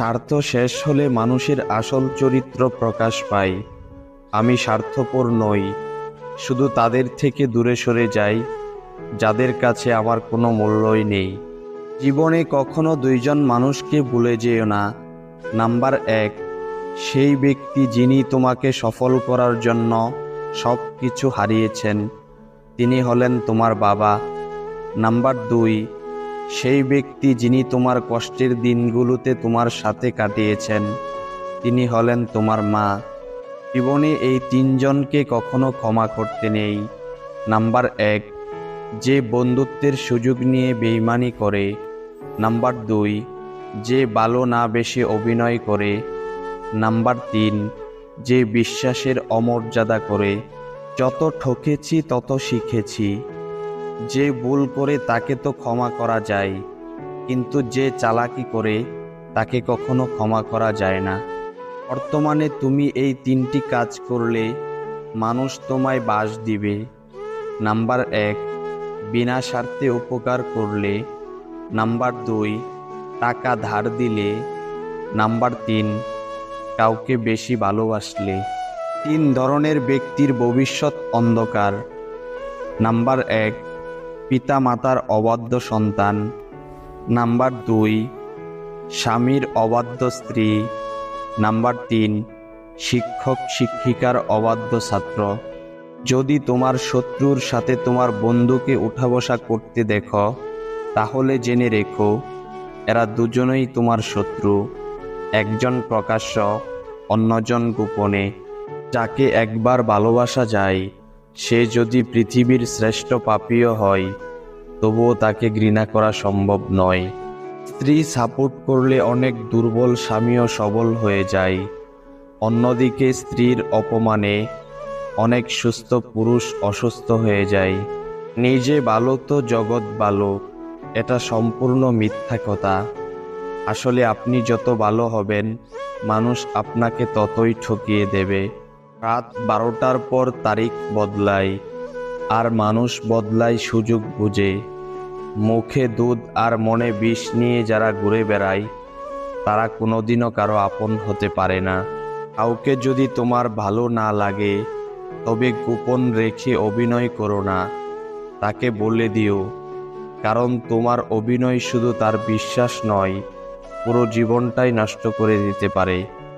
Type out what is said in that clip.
স্বার্থ শেষ হলে মানুষের আসল চরিত্র প্রকাশ পায়। আমি স্বার্থপর নই, শুধু তাদের থেকে দূরে সরে যাই, যাদের কাছে আমার কোনো মূল্যই নেই। জীবনে কখনো দুইজন মানুষকে ভুলে যেও না। নাম্বার এক, সেই ব্যক্তি যিনি তোমাকে সফল করার জন্য সব কিছু হারিয়েছেন, তিনি হলেন তোমার বাবা। নাম্বার দুই সেই ব্যক্তি যিনি তোমার কষ্টের দিনগুলোতে তোমার সাথে কাটিয়েছেন, তিনি হলেন তোমার মা। জীবনে এই তিনজনকে কখনো ক্ষমা করতে নেই। নাম্বার এক, যে বন্ধুত্বের সুযোগ নিয়ে বেইমানি করে। নাম্বার দুই, যে ভালো না বেশি অভিনয় করে। নাম্বার তিন, যে বিশ্বাসের অমর্যাদা করে। যত ঠকেছি, তত শিখেছি। যে ভুল করে তাকে তো ক্ষমা করা যায়, কিন্তু যে চালাকি করে তাকে কখনো ক্ষমা করা যায় না। বর্তমানে তুমি এই তিনটি কাজ করলে মানুষ তোমায় বাস দিবে। নাম্বার এক, বিনা স্বার্থে উপকার করলে। নাম্বার দুই, টাকা ধার দিলে। নাম্বার তিন, কাউকে বেশি ভালোবাসলে। তিন ধরনের ব্যক্তির ভবিষ্যৎ অন্ধকার। নাম্বার এক পিতা মাতার অবাধ্য সন্তান। নাম্বার দুই, স্বামীর অবাধ্য স্ত্রী। নাম্বার তিন, শিক্ষক শিক্ষিকার অবাধ্য ছাত্র। যদি তোমার শত্রুর সাথে তোমার বন্ধুকে উঠা বসা করতে দেখো, তাহলে জেনে রেখো, এরা দুজনেই তোমার শত্রু। একজন প্রকাশ্য, অন্যজন গোপনে। যাকে একবার ভালোবাসা যায় সে যদি পৃথিবীর শ্রেষ্ঠ পাপীয় হয়, তবুও তাকে ঘৃণা করা সম্ভব নয়। স্ত্রী সাপোর্ট করলে অনেক দুর্বল স্বামীও সবল হয়ে যায়। অন্যদিকে স্ত্রীর অপমানে অনেক সুস্থ পুরুষ অসুস্থ হয়ে যায়। নিজে ভালো তো জগৎ ভালো, এটা সম্পূর্ণ মিথ্যা কথা। আসলে আপনি যত ভালো হবেন, মানুষ আপনাকে ততই ঠকিয়ে দেবে। রাত বারোটার পর তারিখ বদলায় আর মানুষ বদলায় সুযোগ বুঝে। মুখে দুধ আর মনে বিষ নিয়ে যারা ঘুরে বেড়ায়, তারা কোনোদিনও কারও আপন হতে পারে না। কাউকে যদি তোমার ভালো না লাগে, তবে গোপন রেখে অভিনয় করো না। তাকে বলে দিও, কারণ তোমার অভিনয় শুধু তার বিশ্বাস নয়, পুরো জীবনটাই নষ্ট করে দিতে পারে।